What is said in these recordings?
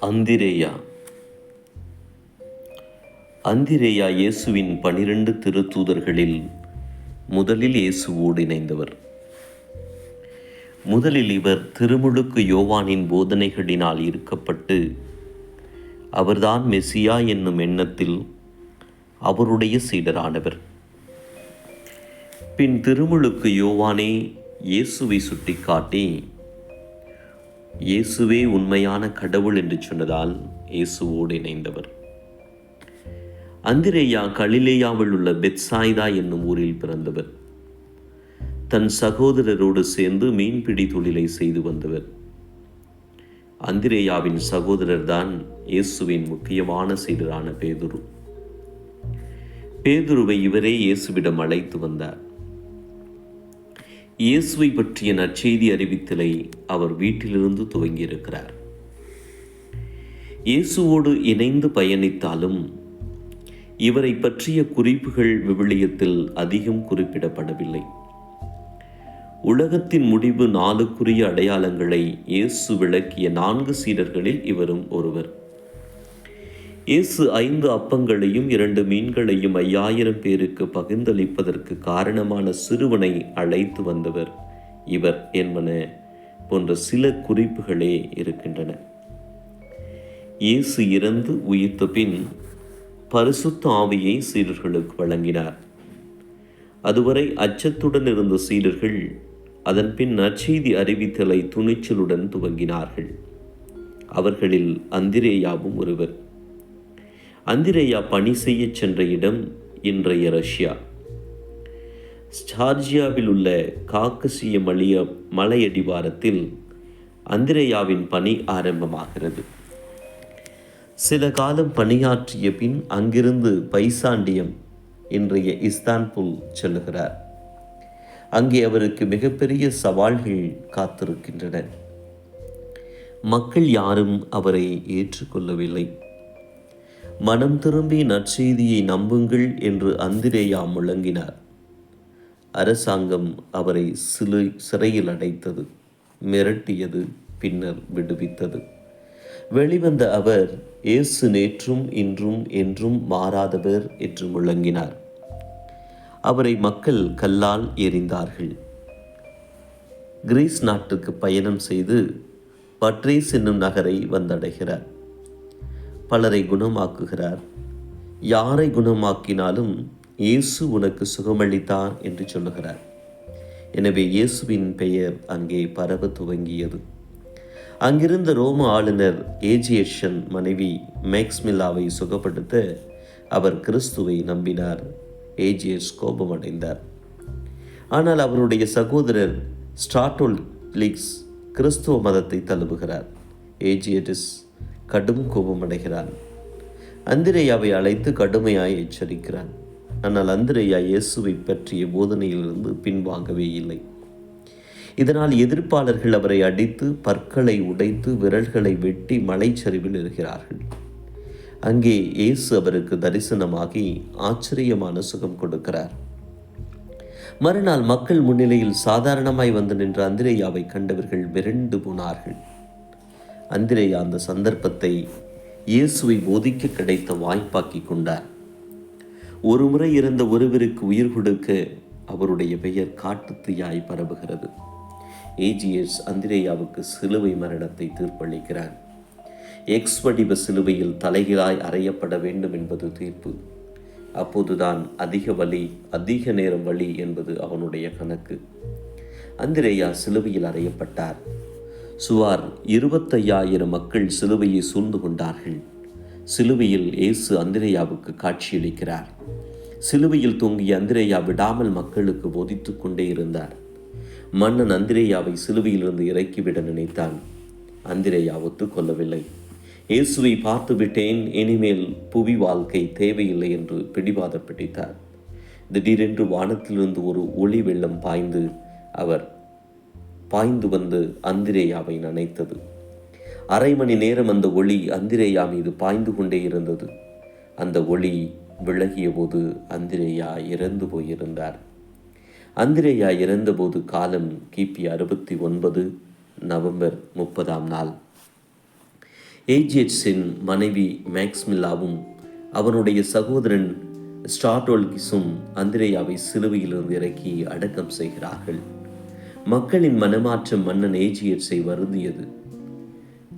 அந்திரேயா. அந்திரேயா இயேசுவின் பனிரெண்டு திருத்தூதர்களில் முதலில் இயேசுவோடு இணைந்தவர். முதலில் இவர் திருமுழுக்கு யோவானின் போதனைகளினால் ஈர்க்கப்பட்டு அவர்தான் மெசியா என்னும் எண்ணத்தில் அவருடைய சீடரானவர். பின் திருமுழுக்கு யோவானே இயேசுவை சுட்டிக்காட்டி இயேசுவே உண்மையான கடவுள் என்று சொன்னதால் இயேசுவோடு இணைந்தவர். அந்திரேயா கலிலேயாவில் உள்ள பெட்சாய்தா என்னும் ஊரில் பிறந்தவர். தன் சகோதரரோடு சேர்ந்து மீன்பிடி தொழிலை செய்து வந்தவர். அந்திரேயாவின் சகோதரர் தான் இயேசுவின் முக்கியமான சீடரான பேதுரு. பேதுருவை இவரே இயேசுவிடம் அழைத்து வந்தார். இயேசுவை பற்றிய நற்செய்தி அறிவித்தலை அவர் வீட்டிலிருந்து துவங்கியிருக்கிறார். இயேசுவோடு இணைந்து பயணித்தாலும் இவரை பற்றிய குறிப்புகள் விவிலியத்தில் அதிகம் குறிப்பிடப்படவில்லை. உலகத்தின் முடிவு நாளுக்குரிய அடையாளங்களை இயேசு விளக்கிய நான்கு சீடர்களில் இவரும் ஒருவர். இயேசு ஐந்து அப்பங்களையும் இரண்டு மீன்களையும் ஐயாயிரம் பேருக்கு பகிர்ந்தளிப்பதற்கு காரணமான சிறுவனை அழைத்து வந்தவர் இவர் என்பன போன்ற சில குறிப்புகளே இருக்கின்றன. இயேசு இறந்து உயிர்த்த பின் பரிசுத்த ஆவியை சீடர்களுக்கு வழங்கினார். அதுவரை அச்சத்துடன் இருந்த சீடர்கள் அதன் பின் நற்செய்தி அறிவித்தலை துணிச்சலுடன் துவங்கினார்கள். அவர்களில் அந்திரேயாவும் ஒருவர். அந்திரேயா பணி செய்யச் சென்ற இடம் இன்றைய ரஷ்யா. ஸ்டார்ஜியாவில் உள்ள காக்கசிய மலிய மலையடிவாரத்தில் அந்திரேயாவின் பணி ஆரம்பமாகிறது. சில காலம் பணியாற்றிய பின் அங்கிருந்து பைசாண்டியம் இன்றைய இஸ்தான்புல் செல்லுகிறார் அங்கே அவருக்கு மிகப்பெரிய சவால்கள் காத்திருக்கின்றன. மக்கள் யாரும் அவரை ஏற்றுக்கொள்ளவில்லை. மனம் திரும்பி நற்செய்தியை நம்புங்கள் என்று அந்திரேயா முழங்கினார். அரசாங்கம் அவரை சிலை சிறையில் அடைத்தது மிரட்டியது பின்னர் விடுவித்தது. வெளிவந்த அவர் இயேசு நேற்றும் இன்றும் என்றும் மாறாதவர் என்று முழங்கினார். அவரை மக்கள் கல்லால் எறிந்தார்கள் கிரீஸ் நாட்டுக்கு பயணம் செய்து பட்ரீஸ் என்னும் நகரை வந்தடைகிறார். பலரை குணமாக்குகிறார். யாரை குணமாக்கினாலும் இயேசு உனக்கு சுகமளித்தார் என்று சொல்லுகிறார். எனவே இயேசுவின் பெயர் அங்கே பரவ துவங்கியது. அங்கிருந்த ரோம ஆளுநர் ஏஜியஷன் மனைவி மேக்ஸ்மில்லாவை சுகப்படுத்த அவர் கிறிஸ்துவை நம்பினார். ஏஜியஸ் கோபமடைந்தார். ஆனால் அவருடைய சகோதரர் ஸ்டாட்டோலிக்ஸ் கிறிஸ்துவ மதத்தை தழுவுகிறார். ஏஜியடிஸ் கடும் கோபமடைகிறான். அந்திரேயாவை அழைத்து கடுமையாய் எச்சரிக்கிறான். ஆனால் அந்திரேயா இயேசுவை பற்றிய போதனையிலிருந்து பின்வாங்கவே இல்லை. இதனால் எதிர்ப்பாளர்கள் அவரை அடித்து பற்களை உடைத்து விரல்களை வெட்டி மலைச்சரிவில் இருக்கிறார்கள் அங்கே இயேசு அவருக்கு தரிசனமாகி ஆச்சரியமான சுகம் கொடுக்கிறார். மறுநாள் மக்கள் முன்னிலையில் சாதாரணமாய் வந்து நின்ற அந்திரேயாவை கண்டவர்கள் விரண்டு போனார்கள். அந்திரேயா அந்த சந்தர்ப்பத்தை இயேசுவை போதிக்க கிடைத்த வாய்ப்பாக்கி கொண்டார். ஒருமுறை இருந்த ஒருவருக்கு உயிர் கொடுக்க அவருடைய பெயர் காட்டுத்தீயாய் பரவுகிறது. ஏஜிஎஸ் அந்திரேயாவுக்கு சிலுவை மரணத்தை தீர்ப்பளிக்கிறார். எக்ஸ் வடிவ சிலுவையில் தலைகளாய் அறையப்பட வேண்டும் என்பது தீர்ப்பு. அப்போதுதான் அதிக வலி அதிக நேரம் வலி என்பது அவனுடைய கணக்கு. அந்திரேயா சிலுவையில் அறையப்பட்டார். சுமார் இருபத்தையாயிரம் மக்கள் சிலுவையை சூழ்ந்து கொண்டார்கள். சிலுவையில் இயேசு அந்திரேயாவுக்கு காட்சியளிக்கிறார். சிலுவையில் தொங்கிய அந்திரேயா விடாமல் மக்களுக்கு போதித்து கொண்டே இருந்தார். மன்னன் அந்திரேயாவை சிலுவையிலிருந்து இறக்கிவிட நினைத்தான். அந்திரேயா ஒத்துக்கொள்ளவில்லை இயேசுவை பார்த்து விட்டேன் இனிமேல் புவி வாழ்க்கை தேவையில்லை என்று பிடிவாதம் பிடித்தார். திடீரென்று வானத்திலிருந்து ஒரு ஒளி வெள்ளம் பாய்ந்து அவர் பாய்ந்து வந்து அந்திரேயாவை நனைத்தது. அரை மணி நேரம் அந்த ஒளி அந்திரேயா மீது பாய்ந்து கொண்டே இருந்தது. அந்த ஒளி விலகிய போது அந்திரேயா இறந்து போயிருந்தார். அந்திரேயா இறந்தபோது காலம் கிபி அறுபத்தி ஒன்பது நவம்பர் முப்பதாம் நாள். ஏஜிஎச்சின் மனைவி மேக்ஸ்மில்லாவும் அவனுடைய சகோதரன் ஸ்டார்டோல்கிஸும் அந்திரேயாவை சிலுவையிலிருந்து இறக்கி அடக்கம் செய்கிறார்கள். மக்களின் மனமாற்றம் மன்னன் ஏஜிஎட்ஸை வருந்தியது.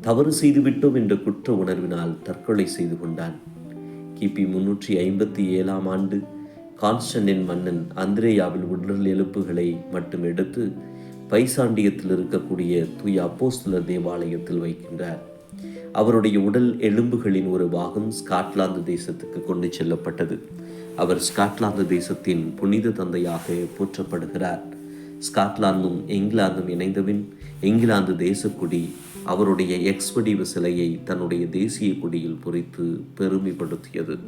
தவறு செய்துவிட்டோம் என்ற குற்ற உணர்வினால் தற்கொலை செய்து கொண்டான். கிபி முன்னூற்றி ஐம்பத்தி ஏழாம் ஆண்டு கான்ஸ்டன்டின் மன்னன் அந்திரேயாவில் உடல் எழுப்புகளை மட்டும் எடுத்து பைசாண்டியத்தில் இருக்கக்கூடிய தூய அப்போஸ்தலர் தேவாலயத்தில் வைக்கின்றார். அவருடைய உடல் எலும்புகளின் ஒரு பாகம் ஸ்காட்லாந்து தேசத்துக்கு கொண்டு செல்லப்பட்டது. அவர் ஸ்காட்லாந்து தேசத்தின் புனித தந்தையாக போற்றப்படுகிறார். ஸ்காட்லாந்தும் இங்கிலாந்தும் இணைந்தபின் இங்கிலாந்து தேசக்குடி அவருடைய எக்ஸ்படிவ சிலையை தன்னுடைய தேசிய கொடியில் பொறித்து பெருமைப்படுத்தியது.